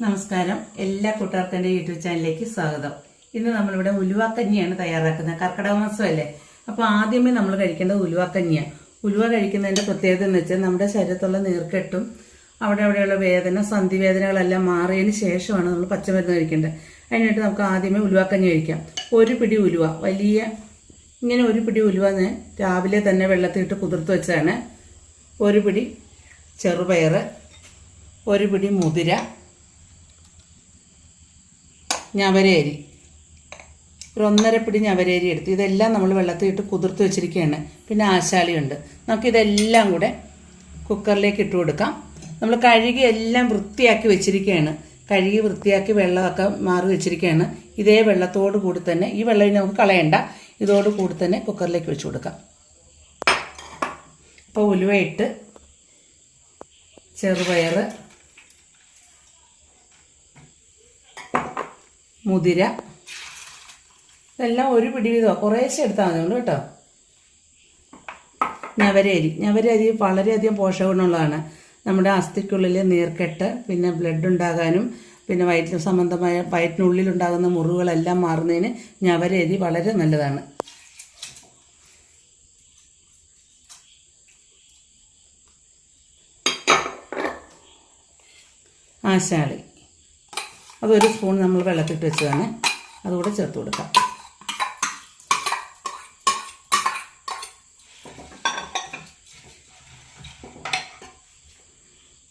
നമസ്കാരം. എല്ലാ കൂട്ടുകാർക്കും എന്റെ യൂട്യൂബ് ചാനലിലേക്ക് സ്വാഗതം. ഇന്ന് നമ്മളിവിടെ ഉലുവാക്കഞ്ഞിയാണ് തയ്യാറാക്കുന്നത്. കർക്കിടക മാസമല്ലേ? അപ്പോൾ ആദ്യമേ നമ്മൾ കഴിക്കേണ്ടത് ഉലുവാക്കഞ്ഞിയാണ് ഉലുവ കഴിക്കുന്നതിന്റെ പ്രത്യേകത എന്ന് വെച്ചാൽ നമ്മുടെ ശരീരത്തുള്ള നീർക്കെട്ടും അവിടെ അവിടെയുള്ള വേദന സന്ധി വേദനകളെല്ലാം മാറിയതിന് ശേഷമാണ് നമ്മൾ പച്ചമരുന്ന് കഴിക്കേണ്ടത്. അതിനായിട്ട് നമുക്ക് ആദ്യമേ ഉലുവാക്കഞ്ഞി കഴിക്കാം. ഒരു പിടി ഉലുവ. വലിയ ഇങ്ങനെ ഒരു പിടി ഉലുവ രാവിലെ തന്നെ വെള്ളത്തിലിട്ട് കുതിർത്ത് വെച്ചാണ് ഒരു പിടി ചെറുപയർ ഒരു പിടി മുതിര ഞവരേരി. ഒരു ഒന്നര പിടി ഞവരേരി എടുത്തു. ഇതെല്ലാം നമ്മൾ വെള്ളത്തിൽ ഇട്ട് കുതിർത്ത് വെച്ചിരിക്കുകയാണ്. പിന്നെ ആശാലിയുണ്ട് നമുക്കിതെല്ലാം കൂടെ കുക്കറിലേക്ക് ഇട്ട് കൊടുക്കാം. നമ്മൾ കഴുകി എല്ലാം വൃത്തിയാക്കി വെച്ചിരിക്കുകയാണ്. കഴുകി വൃത്തിയാക്കി വെള്ളമൊക്കെ മാറി വെച്ചിരിക്കുകയാണ്. ഇതേ വെള്ളത്തോട് കൂടി തന്നെ ഈ വെള്ളം നമുക്ക് കളയണ്ട. ഇതോട് കൂടി തന്നെ കുക്കറിലേക്ക് വെച്ച് കൊടുക്കാം. അപ്പോൾ ഉലുവയിട്ട് ചെറുപയർ മുതിര. ഇതെല്ലാം ഒരു പിടി വീതമാണ് കുറേശ്ശെ എടുത്താൽ മതി കേട്ടോ. ഞവരരി. ഞവരരി വളരെയധികം പോഷകഗുണമുള്ളതാണ്. നമ്മുടെ അസ്ഥിക്കുള്ളിൽ നീർക്കെട്ട് പിന്നെ ബ്ലഡ് ഉണ്ടാകാനും പിന്നെ വയറ്റിന് സംബന്ധമായ വയറ്റിനുള്ളിലുണ്ടാകുന്ന മുറിവുകളെല്ലാം മാറുന്നതിന് ഞവരരി വളരെ നല്ലതാണ്. ആശാളി. അതൊരു സ്പൂൺ നമ്മൾ വെള്ളത്തിട്ട് വെച്ചതാണ്. അതുകൂടെ ചേർത്ത് കൊടുക്കാം.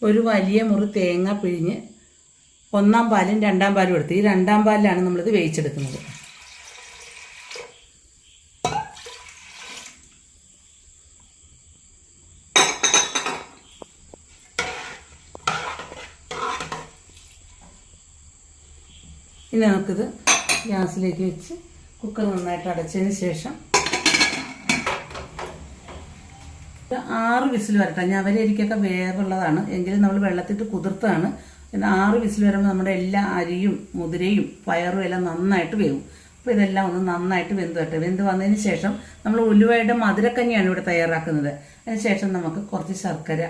ഒരു വലിയ മുറി തേങ്ങ പിഴിഞ്ഞ് ഒന്നാം പാലും രണ്ടാം പാലും എടുത്ത്. ഈ രണ്ടാം പാലിലാണ് നമ്മളിത് വേവിച്ചെടുക്കുന്നത്. ഇനി നമുക്കിത് ഗ്യാസിലേക്ക് വെച്ച് കുക്കർ നന്നായിട്ട് അടച്ചതിന് ശേഷം ആറ് വിസിൽ വരട്ടെ. ഞാൻ ഞവരരിക്കൊക്കെ വേവുള്ളതാണ്. എങ്കിലും നമ്മൾ വെള്ളത്തിട്ട് കുതിർത്താണ്. ആറ് വിസിൽ വരുമ്പോൾ നമ്മുടെ എല്ലാ അരിയും മുതിരയും പയറും എല്ലാം നന്നായിട്ട് വേവും. അപ്പോൾ ഇതെല്ലാം ഒന്ന് നന്നായിട്ട് വെന്ത് വരട്ടെ. വെന്ത് വന്നതിന് ശേഷം നമ്മൾ ഉലുവയുടെ മധുരക്കഞ്ഞിയാണ് ഇവിടെ തയ്യാറാക്കുന്നത്. അതിന് ശേഷം നമുക്ക് കുറച്ച് ശർക്കര.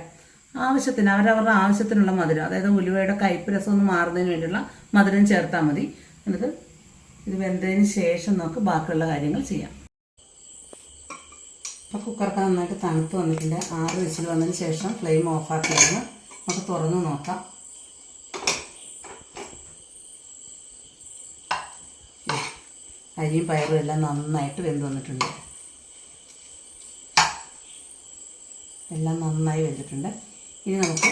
ആവശ്യത്തിന് അവരവരുടെ ആവശ്യത്തിനുള്ള മധുരം. അതായത് ഉലുവയുടെ കൈപ്പ് രസം ഒന്ന് മാറുന്നതിന് വേണ്ടിയുള്ള മധുരം ചേർത്താൽ മതി. എന്നിട്ട് ഇത് വെന്തതിന് ശേഷം നമുക്ക് ബാക്കിയുള്ള കാര്യങ്ങൾ ചെയ്യാം. അപ്പോൾ കുക്കറൊക്കെ നന്നായിട്ട് തണുത്ത് വന്നിട്ടുണ്ട്. ആറ് വിസിൽ വന്നതിന് ശേഷം ഫ്ലെയിം ഓഫാക്കിയാണ് നമുക്ക് തുറന്ന് നോക്കാം. അരിയും പയറും എല്ലാം നന്നായിട്ട് വെന്ത് വന്നിട്ടുണ്ട്. എല്ലാം നന്നായി വെന്തിട്ടുണ്ട്. ഇനി നമുക്ക്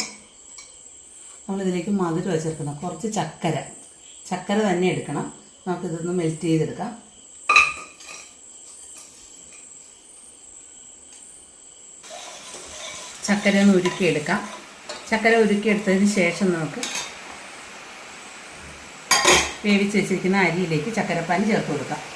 നമ്മളിതിലേക്ക് മധുരം ചേർക്കണം കുറച്ച് ചക്കര. ചക്കര തന്നെ എടുക്കണം. നമുക്കിതൊന്ന് മെൽറ്റ് ചെയ്തെടുക്കാം. ചക്കര ഒന്ന് ഉരുക്കിയെടുക്കാം. ചക്കര ഉരുക്കിയെടുത്തതിന് ശേഷം നമുക്ക് വേവിച്ച് വെച്ചിരിക്കുന്ന അരിയിലേക്ക് ചക്കരപ്പാനി ചേർത്ത് കൊടുക്കാം.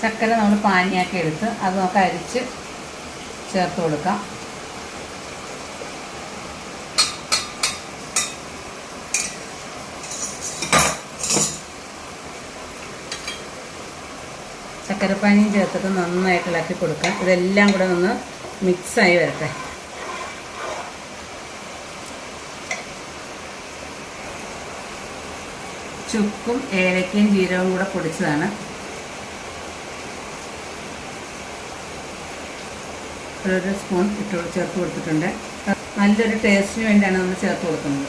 ചക്കര നമ്മൾ പാനിയാക്കി എടുത്ത് അത് നമുക്ക് അരിച്ച് ചേർത്ത് കൊടുക്കാം. ചക്കരപ്പാനിയും ചേർത്തിട്ട് നന്നായിട്ട് ഇളക്കി കൊടുക്കാം. ഇതെല്ലാം കൂടെ ഒന്ന് മിക്സായി വരട്ടെ. ചുക്കും ഏലക്കയും ജീരകവും കൂടെ പൊടിച്ചതാണ്. ഒരു സ്പൂൺ ഇട്ട് ചേർത്ത് കൊടുത്തിട്ടുണ്ട്. നല്ലൊരു ടേസ്റ്റിന് വേണ്ടിയാണ് നമ്മൾ ചേർത്ത് കൊടുക്കുന്നത്.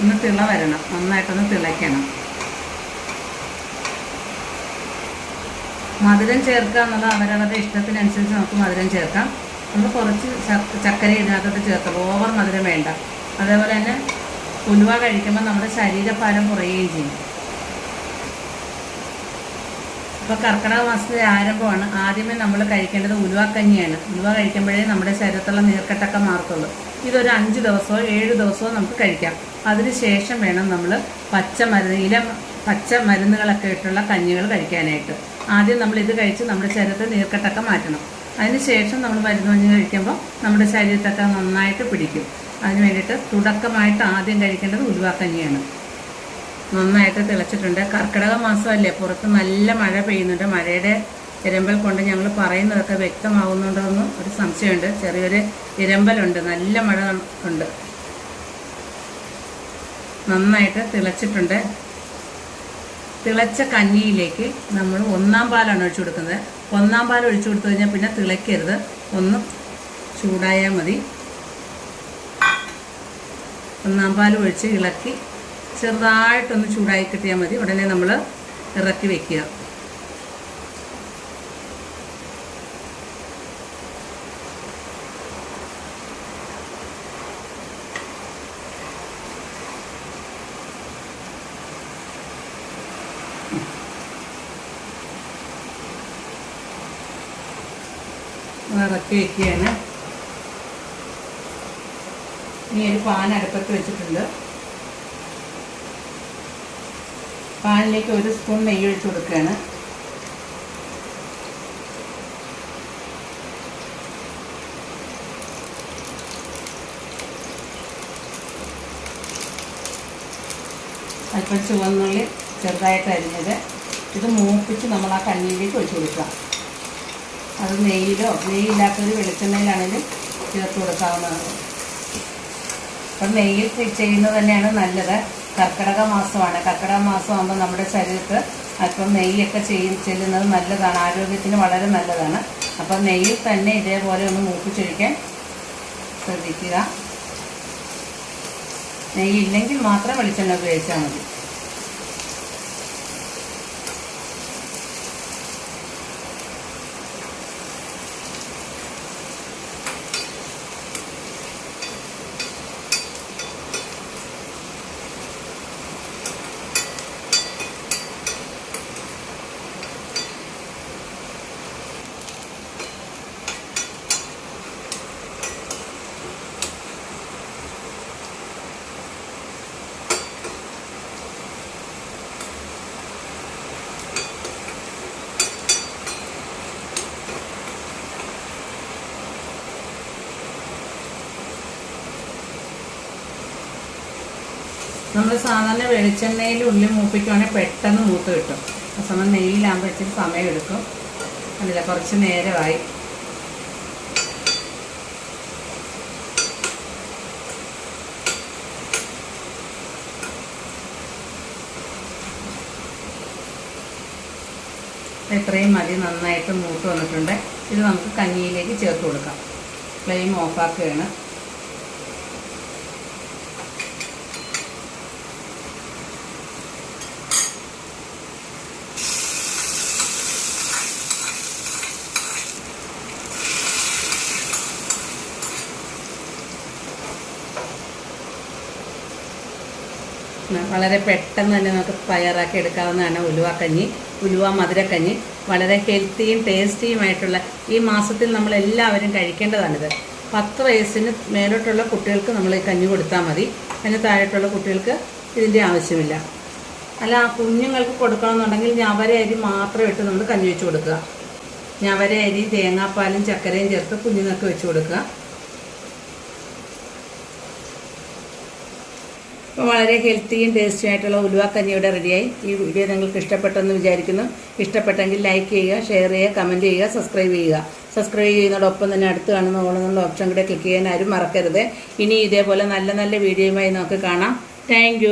ഒന്ന് തിള വരണം. നന്നായിട്ടൊന്ന് തിളയ്ക്കണം. മധുരം ചേർക്കുക എന്നുള്ളത് അവരവരുടെ ഇഷ്ടത്തിനനുസരിച്ച് നമുക്ക് മധുരം ചേർക്കാം. നമ്മൾ കുറച്ച് ചക്ക- ചക്കര ഇതിനകത്തോട്ട് ചേർത്തുള്ളൂ ഓവർ മധുരം വേണ്ട. അതേപോലെ തന്നെ ഉലുവ കഴിക്കുമ്പോൾ നമ്മുടെ ശരീരഭാരം കുറയുകയും ചെയ്യും. ഇപ്പോൾ കർക്കിടക മാസത്തിലെ ആരംഭമാണ്. ആദ്യമേ നമ്മൾ കഴിക്കേണ്ടത് ഉലുവക്കഞ്ഞിയാണ് ഉലുവ കഴിക്കുമ്പോഴേ നമ്മുടെ ശരീരത്തുള്ള നീർക്കെട്ടൊക്കെ മാറത്തുള്ളൂ. ഇതൊരു അഞ്ച് ദിവസമോ ഏഴ് ദിവസമോ നമുക്ക് കഴിക്കാം. അതിന് ശേഷം വേണം നമ്മൾ പച്ചമരുന്ന് ഇല പച്ച മരുന്നുകളൊക്കെ ഇട്ടുള്ള കഞ്ഞികൾ കഴിക്കാനായിട്ട്. ആദ്യം നമ്മൾ ഇത് കഴിച്ച് നമ്മുടെ ശരീരത്തിൽ നീർക്കെട്ടൊക്കെ മാറ്റണം. അതിനുശേഷം നമ്മൾ മരുന്ന് മഞ്ഞ് കഴിക്കുമ്പോൾ നമ്മുടെ ശരീരത്തൊക്കെ നന്നായിട്ട് പിടിക്കും. അതിന് വേണ്ടിയിട്ട് തുടക്കമായിട്ട് ആദ്യം കഴിക്കേണ്ടത് ഉലുവാക്കഞ്ഞിയാണ്. നന്നായിട്ട് തിളച്ചിട്ടുണ്ട്. കർക്കിടക മാസമല്ലേ പുറത്ത് നല്ല മഴ പെയ്യുന്നുണ്ട്. മഴയുടെ ഇരമ്പൽ കൊണ്ട് ഞങ്ങൾ പറയുന്നതൊക്കെ വ്യക്തമാകുന്നുണ്ടോയെന്ന് ഒരു സംശയമുണ്ട്. ചെറിയൊരു ഇരമ്പലുണ്ട്. നല്ല മഴ ഉണ്ട്. നന്നായിട്ട് തിളച്ചിട്ടുണ്ട്. തിളച്ച കഞ്ഞിയിലേക്ക് നമ്മൾ ഒന്നാം പാലാണ് ഒഴിച്ചു കൊടുക്കുന്നത്. ഒന്നാം പാൽ ഒഴിച്ചു കൊടുത്തു കഴിഞ്ഞാൽ പിന്നെ തിളയ്ക്കരുത്. ഒന്ന് ചൂടായാൽ മതി. ഒന്നാം പാൽ ഒഴിച്ച് ഇളക്കി ചെറുതായിട്ടൊന്ന് ചൂടായി കിട്ടിയാൽ മതി. ഉടനെ നമ്മൾ ഇറക്കി വെക്കുക. ഇറക്കി വയ്ക്കുകയാണ് ഇനി ഒരു പാൻ അടുപ്പത്ത് വെച്ചിട്ടുണ്ട്. പാനിലേക്ക് ഒരു സ്പൂൺ നെയ്യ് ഒഴിച്ച് കൊടുക്കുകയാണ്. അല്പം ചുവന്നുള്ളി ചെറുതായിട്ട് അരിഞ്ഞത്. ഇത് മൂപ്പിച്ച് നമ്മൾ ആ കഞ്ഞിയിലേക്ക് ഒഴിച്ചു കൊടുക്കുക. അത് നെയ്യിലോ നെയ്യില്ലാത്തൊരു വെളിച്ചെണ്ണയിലാണെങ്കിലും ചേർത്ത് കൊടുക്കാവുന്നതാണ്. അപ്പം നെയ്യിൽ ചെയ്യുന്നത് തന്നെയാണ് നല്ലത്. കർക്കിടക മാസമാണ്. കർക്കിടക മാസമാകുമ്പോൾ നമ്മുടെ ശരീരത്ത് അല്പം നെയ്യൊക്കെ ചെയ്യും ചെല്ലുന്നത് നല്ലതാണ്. ആരോഗ്യത്തിന് വളരെ നല്ലതാണ്. അപ്പം നെയ്യിൽ തന്നെ ഇതേപോലെ ഒന്ന് മൂപ്പിച്ചൊഴിക്കാൻ ശ്രദ്ധിക്കുക. നെയ്യില്ലെങ്കിൽ മാത്രം വെളിച്ചെണ്ണ ഉപയോഗിച്ചാൽ മതി. നമ്മൾ സാധാരണ വെളിച്ചെണ്ണയിൽ ഉള്ളി മൂപ്പിക്കുവാണെങ്കിൽ പെട്ടെന്ന് മൂത്ത് കിട്ടും. ആ സമയം നെയ്യിലാകുമ്പോൾ ഇച്ചിരി സമയം എടുക്കും. അതില്ല കുറച്ച് നേരമായി. ഇത്രയും മതി നന്നായിട്ട് മൂത്ത് വന്നിട്ടുണ്ട്. ഇത് നമുക്ക് കഞ്ഞിയിലേക്ക് ചേർത്ത് കൊടുക്കാം. ഫ്ലെയിം ഓഫാക്കുകയാണ്. വളരെ പെട്ടെന്ന് തന്നെ നമുക്ക് തയ്യാറാക്കി എടുക്കാവുന്നതാണ് ഉലുവക്കഞ്ഞി ഉലുവ മധുരക്കഞ്ഞി വളരെ ഹെൽത്തിയും ടേസ്റ്റിയുമായിട്ടുള്ള ഈ മാസത്തിൽ നമ്മൾ എല്ലാവരും കഴിക്കേണ്ടതാണിത്. പത്ത് വയസ്സിന് മേലോട്ടുള്ള കുട്ടികൾക്ക് നമ്മൾ ഈ കഞ്ഞി കൊടുത്താൽ മതി. അതിന് താഴെട്ടുള്ള കുട്ടികൾക്ക് ഇതിന്റെ ആവശ്യമില്ല. അല്ല കുഞ്ഞുങ്ങൾക്ക് കൊടുക്കണമെന്നുണ്ടെങ്കിൽ ഞവര അരി മാത്രം ഇട്ട് നമ്മൾ കഞ്ഞി വെച്ച് കൊടുക്കുക. ഞവര അരി തേങ്ങാപ്പാലും ചക്കരയും ചേർത്ത് കുഞ്ഞുങ്ങൾക്ക് വെച്ച് കൊടുക്കുക. അപ്പോൾ വളരെ ഹെൽത്തിയും ടേസ്റ്റിയും ആയിട്ടുള്ള ഉലുവാക്കഞ്ഞി ഇവിടെ റെഡിയായി ഈ വീഡിയോ നിങ്ങൾക്ക് ഇഷ്ടപ്പെട്ടെന്ന് വിചാരിക്കുന്നു. ഇഷ്ടപ്പെട്ടെങ്കിൽ ലൈക്ക് ചെയ്യുക ഷെയർ ചെയ്യുക കമന്റ് ചെയ്യുക സബ്സ്ക്രൈബ് ചെയ്യുക. സബ്സ്ക്രൈബ് ചെയ്യുന്നതോടൊപ്പം തന്നെ അടുത്ത് കാണുന്ന ഓണെന്നുള്ള ഓപ്ഷൻ കൂടെ ക്ലിക്ക് ചെയ്യാൻ ആരും മറക്കരുത്. ഇനി ഇതേപോലെ നല്ല നല്ല വീഡിയോയുമായി നമുക്ക് കാണാം. താങ്ക്